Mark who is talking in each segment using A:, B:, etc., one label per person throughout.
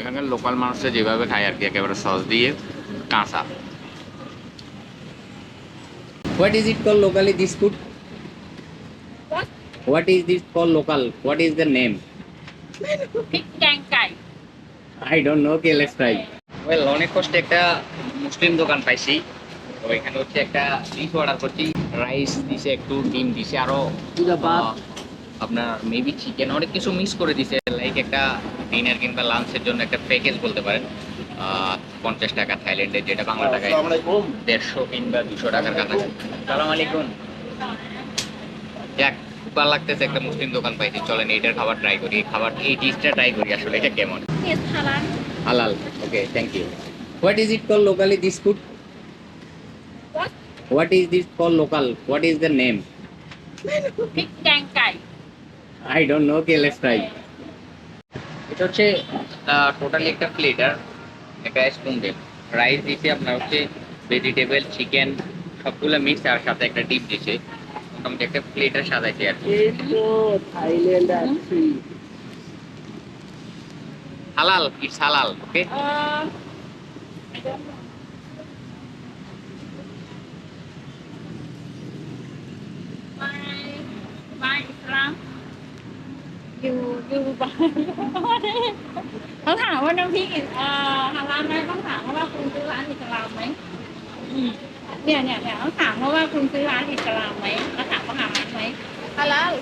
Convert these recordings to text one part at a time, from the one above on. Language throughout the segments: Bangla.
A: এখানকার লোকাল মানুষরা যেভাবে খায় আর কি একেবারে সস দিয়ে কাঁচা।
B: What is it call locally this food what
C: is this call local what is the name
B: I don't know K let's try well অনেক কষ্টে একটা মুসলিম দোকান পাইছি। তো এখানে হচ্ছে একটা ডিশ অর্ডার করছি। রাইস দিছে একটু ডিম দিছে আরও। আপনার মেবি চিকেন অনেক কিছু মিস করে দিছে। লাইক একটা ডিনার কিংবা লাঞ্চের জন্য একটা প্যাকেজ বলতে পারেন। পঞ্চাশ টাকা থাইল্যান্ডের যেটা বাংলা টাকায় দেড়শো কিংবা দুশো টাকার কাছাকাছি সালাম আলাইকুম। যাক লাগতেছে একটা মুসলিম দোকান পাইছি। চলেন এইটার খাবার ট্রাই করি। খাবার এই ডিশটা ট্রাই করি আসলে এটা কেমন? হালাল okay thank you
C: what
B: is it call locally this food what is this
C: call local what is the name Big Dankai.
B: I don't know. Okay, let's try. এটা হচ্ছে টোটালি একটা প্লেটার একটা স্পুন রাইস দিছে আপনার হচ্ছে ভেজিটেবল চিকেন সবগুলো মিক্স আর সাথে একটা ডিপ দিছে। মোটামুটি একটা প্লেটার সাজাইছে আর হালাল ইটস হালাল ওকে
C: You, you เขาถามว่าน้ำพริกอิสเอ่อฮาลาลไหมต้องถามเขาว่าคุณซื้อร้านอิสลามไหมอืมเนี่ยเนี่ยเนี่ยต้องถามเขาว่าคุณซื้อร้านอิสลามไหมแล้วถามว่าฮาลาลไหมฮาลาล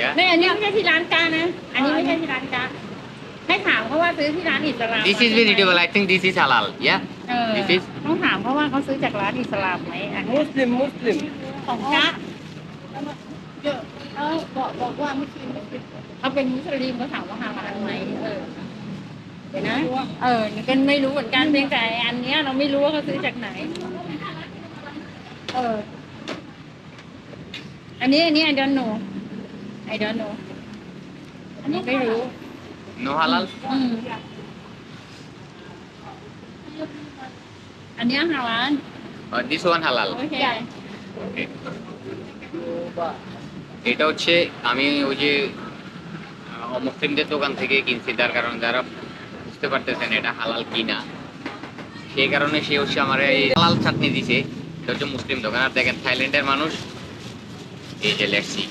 B: yeah
C: เนี่ยอันนี้ไม่ใช่ที่ร้านกานะ อันนี้ไม่ใช่ที่ร้านกาให้ถามเขาว่าซื้อที่ร้านอิสลาม
B: this is vegetable i think this is halal yeah
C: เออ
B: This is-
C: ต้องถามเขาว่าเขาซื้อจากร้านอิสลามไหมอันนี้
D: มุสลิมมุสลิม
C: ของกะ เยอะเออบอกบอกว่ามุสลิมมุสลิมเขาเป็นมุสลิมเขาถามว่าฮาลาลไหมเออเดี๋ยวนะ เออนี่ก็ไม่รู้เหมือนกันเพียงแต่อันเนี้ยเราไม่รู้ว่าเขาซื้อจากไหน เออ อันนี้อันนี้ I don't know I don't know อันนี้ไม่รู้
B: no halal
C: อืมอันเนี้ยฮาลาล
B: uh, this one halal
C: โอเค
B: Okay. এটা হচ্ছে আমি ওই যে মুসলিমদের দোকান থেকে কিনছি তার কারণে যারা বুঝতে পারতেছেন এটা হালাল কিনা। সেই কারণে সে হচ্ছে আমার এই হালাল চাটনি দিছে, এটা হচ্ছে মুসলিম দোকান। আর দেখেন, থাইল্যান্ডের মানুষ, এই যে লেটসি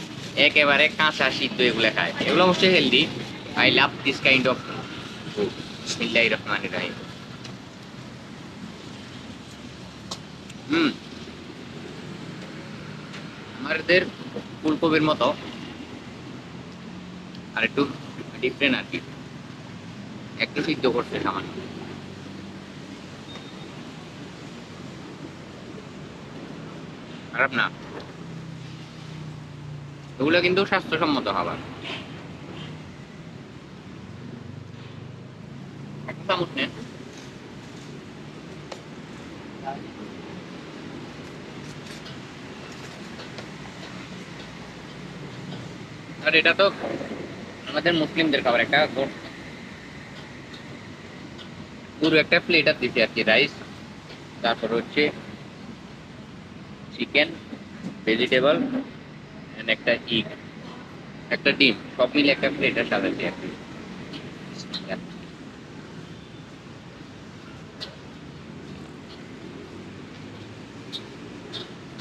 B: একেবারে কাঁচা সিদ্ধ এগুলো খায়। এগুলো অবশ্যই healthy I love this kind of food বিসমিল্লাহির রহমানির রহিম। হুম। আমাদের ফুলকপির মতো। আর একটু ডিফারেন্ট আর কি। একটু সিদ্ধ করছে সামান্য। খারাপ না। এগুলো কিন্তু স্বাস্থ্যসম্মত খাবার। চামচ নেন আর এটা তো আমাদের মুসলিমদের খাবার, একটা পুরো একটা প্লেটার দিতে আর কি রাইস তারপর হচ্ছে চিকেন ভেজিটেবল একটা ইগ একটা ডিম, সব মিলে একটা প্লেটার সাজাচ্ছি আর কি।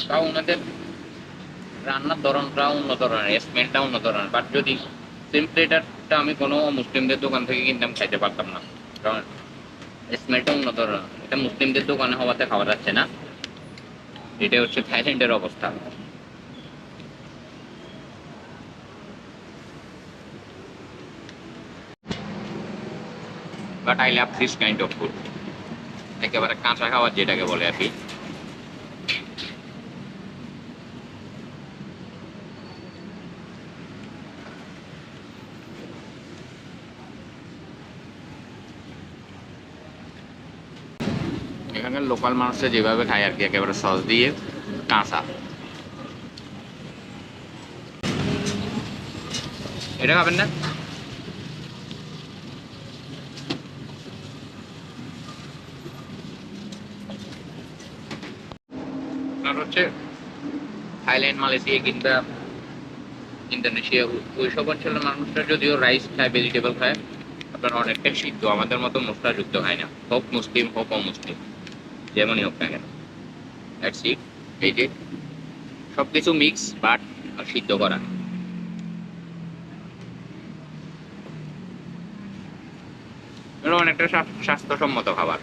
B: তাও ওনাদের রান্নার ধরনটা অন্য ধরনের স্মেলটা অন্য ধরনের। বাট যদি সেম প্লেটারটা আমি কোনো মুসলিমদের দোকান থেকে কিনতাম, খাইতে পারতাম না। কারণ স্মেলটা অন্য ধরনের। এটা মুসলিমদের দোকানে হওয়াতে খাওয়া যাচ্ছে না। এটা হচ্ছে থাইল্যান্ডের অবস্থা। But I love this kind of food একেবারে কাঁচা খাওয়ার যেটাকে বলে আর কি। এখানকার লোকাল মানুষরা যেভাবে খায় আর কি, একেবারে সস দিয়ে কাঁচা। এটা খাবেন না? আপনার হচ্ছে থাইল্যান্ড, মালয়েশিয়া, কিংবা ইন্দোনেশিয়া ওই সব অঞ্চলের মানুষরা যদিও রাইস খায় ভেজিটেবল খায়, আপনার অনেকটাই সিদ্ধ, আমাদের মতো মশলা যুক্ত হয় না, হোক মুসলিম, হোক অমুসলিম। যেমনই হোক না কেন। দ্যাটস ইট এই যে সব কিছু মিক্স বাট সিদ্ধ করা। অনেকটা স্বাস্থ্যসম্মত খাবার।